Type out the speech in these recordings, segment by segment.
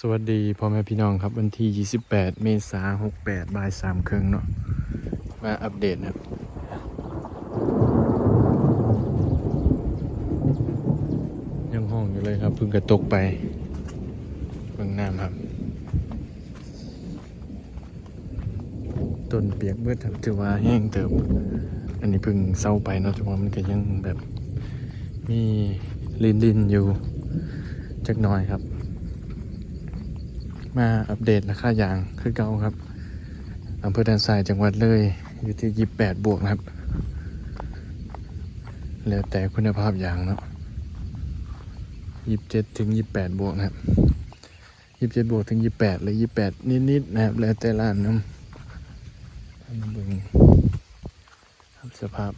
สวัสดีพ่อแม่พี่น้องครับวันที่ 28 เมษายน68บ่าย3ครึ่งเนาะมาอัปเดตนะครับยังห้องอยู่เลยครับเพิ่งกระตกไปเบื้องน้ำครับ ต้นเปียกเบิดครับถือว่าแห้งเติม อันนี้เพิ่งเศร้าไปเนาะถือว่ามันก็ยังแบบมีลินลินอยู่จักหน่อยครับ มาอัปเดตราคายางคือเก่าครับอำเภอด่านทรายจังหวัดเลย อยู่ที่28บวกนะครับ แล้วแต่คุณภาพยางเนาะ27ถึง28บวกนะครับ27บวกถึง28หรือ28นิดๆนะครับ แล้วแต่ร้านเนาะให้มาเบิ่งครับสภาพ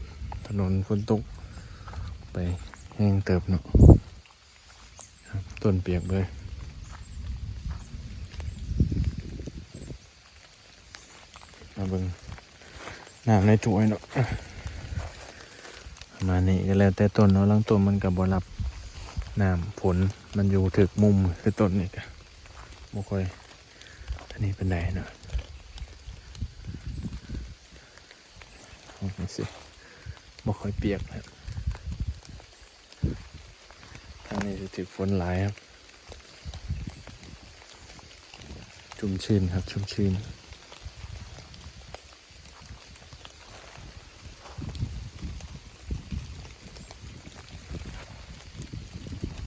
ถนนฝนตก ไปแห้งเติบเนาะต้นเปียกเลย มาเบิงน้ำในถ้วยเนาะมานี้ก็แล้วแต่ต้นเนาะลังต้นมันกับบรับน้ำฝนมันอยู่ถึกมุมคือต้นนี่ก็บ่ค่อยอันนี้เป็นไหนเนาะเอาไปสิบ่ค่อยเปียกครับทางนี้จะถึกฝนหลายครับ ชุ่มชื้นครับชุ่มชื้น